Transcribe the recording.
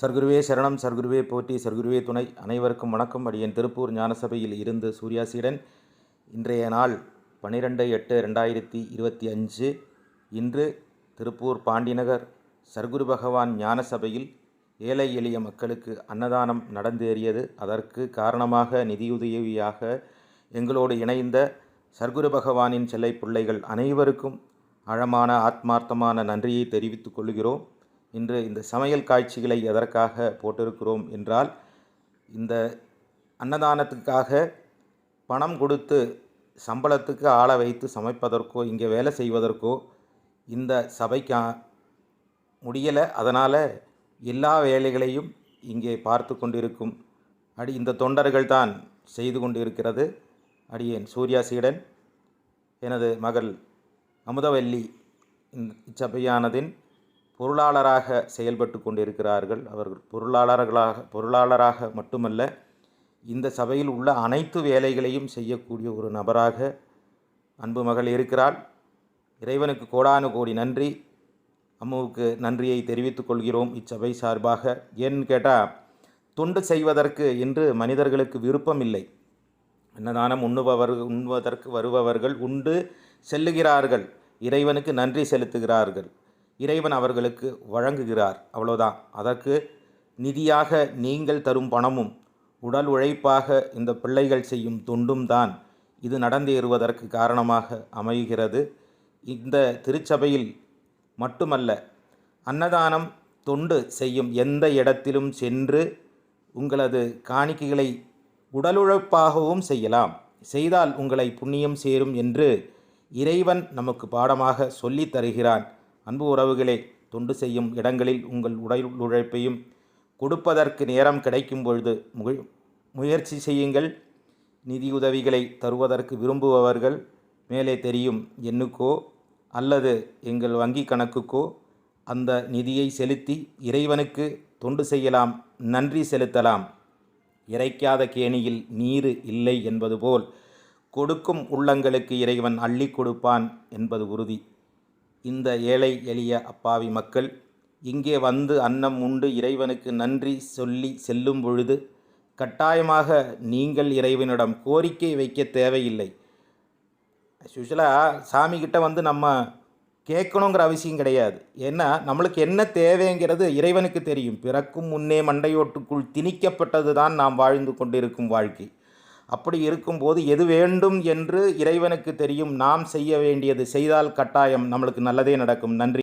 சர்க்குருவே சரணம் சர்க்குருவே போற்றி சர்க்குருவே துணை. அனைவருக்கும் வணக்கம். அடியேன் திருப்பூர் ஞானசபையில் இருந்து சூர்யாசீடன். இன்றைய நாள் பன்னிரெண்டு எட்டு ரெண்டாயிரத்தி இருபத்தி அஞ்சு. இன்று திருப்பூர் பாண்டிநகர் சர்க்குரு பகவான் ஞானசபையில் ஏழை எளிய மக்களுக்கு அன்னதானம் நடந்தேறியது. அதற்கு காரணமாக நிதியுதவியாக எங்களோடு இணைந்த சர்க்குரு பகவானின் செல்லை பிள்ளைகள் அனைவருக்கும் ஆழமான ஆத்மார்த்தமான நன்றியை தெரிவித்துக் கொள்கிறோம். இன்று இந்த சமையல் காட்சிகளை எதற்காக போட்டிருக்கிறோம் என்றால் இந்த அன்னதானத்துக்காக பணம் கொடுத்து சம்பளத்துக்கு ஆளை வைத்து சமைப்பதற்கோ இங்கே வேலை செய்வதற்கோ இந்த சபைக்கு முடியலை. அதனால் எல்லா வேலைகளையும் இங்கே பார்த்து கொண்டிருக்கும் அடி இந்த தொண்டர்கள் தான் செய்து கொண்டிருக்கிறது. அடியேன் சூர்யா சீடன் எனது மகள் அமுதவல்லி இந்த இச்சபையானதின் பொருளாளராக செயல்பட்டு கொண்டிருக்கிறார்கள். அவர்கள் பொருளாளர்களாக பொருளாளராக மட்டுமல்ல இந்த சபையில் உள்ள அனைத்து வேலைகளையும் செய்யக்கூடிய ஒரு நபராக அன்பு மகள் இருக்கிறாள். இறைவனுக்கு கோடானு கோடி நன்றி. அம்முவுக்கு நன்றியை தெரிவித்துக் கொள்கிறோம் இச்சபை சார்பாக. ஏன்னு கேட்டால் தொண்டு செய்வதற்கு என்று மனிதர்களுக்கு விருப்பம் இல்லை. அன்னதானம் உண்ணுபவர் உண்பதற்கு வருபவர்கள் உண்டு செல்லுகிறார்கள். இறைவனுக்கு நன்றி செலுத்துகிறார்கள். இறைவன் அவர்களுக்கு வழங்குகிறார். அவ்வளோதான் அதற்கு நிதியாக நீங்கள் தரும் பணமும் உடல் உழைப்பாக இந்த பிள்ளைகள் செய்யும் தொண்டும் தான் இது நடந்தேறுவதற்கு காரணமாக அமைகிறது. இந்த திருச்சபையில் மட்டுமல்ல அன்னதானம் தொண்டு செய்யும் எந்த இடத்திலும் சென்று உங்களது காணிக்கைகளை உடலுழைப்பாகவும் செய்யலாம். செய்தால் உங்களை புண்ணியம் சேரும் என்று இறைவன் நமக்கு பாடமாக சொல்லித் தருகிறான். அன்பு உறவுகளே தொண்டு செய்யும் இடங்களில் உங்கள் உடல் உழைப்பையும் கொடுப்பதற்கு நேரம் கிடைக்கும் பொழுது முக முயற்சி செய்யுங்கள். நிதியுதவிகளை தருவதற்கு விரும்புபவர்கள் மேலே தெரியும் எண்ணுக்கோ அல்லது எங்கள் வங்கி கணக்குக்கோ அந்த நிதியை செலுத்தி இறைவனுக்கு தொண்டு செய்யலாம் நன்றி செலுத்தலாம். இறைக்காத கேணியில் நீர் இல்லை என்பது போல் கொடுக்கும் உள்ளங்களுக்கு இறைவன் அள்ளி கொடுப்பான் என்பது உறுதி. இந்த ஏழை எளிய அப்பாவி மக்கள் இங்கே வந்து அன்னம் உண்டு இறைவனுக்கு நன்றி சொல்லி செல்லும் பொழுது கட்டாயமாக நீங்கள் இறைவனிடம் கோரிக்கை வைக்க தேவையில்லை. யூஸ்வலாக சாமிக்கிட்ட வந்து நம்ம கேட்கணுங்கிற அவசியம் கிடையாது. ஏன்னா நம்மளுக்கு என்ன தேவைங்கிறது இறைவனுக்கு தெரியும். பிறக்கும் முன்னே மண்டையோட்டுக்குள் திணிக்கப்பட்டது தான் நாம் வாழ்ந்து கொண்டிருக்கும் வாழ்க்கை. அப்படி இருக்கும்போது எது வேண்டும் என்று இறைவனுக்கு தெரியும். நாம் செய்ய வேண்டியது செய்தால் கட்டாயம். நம்மளுக்கு நல்லதே நடக்கும். நன்றி.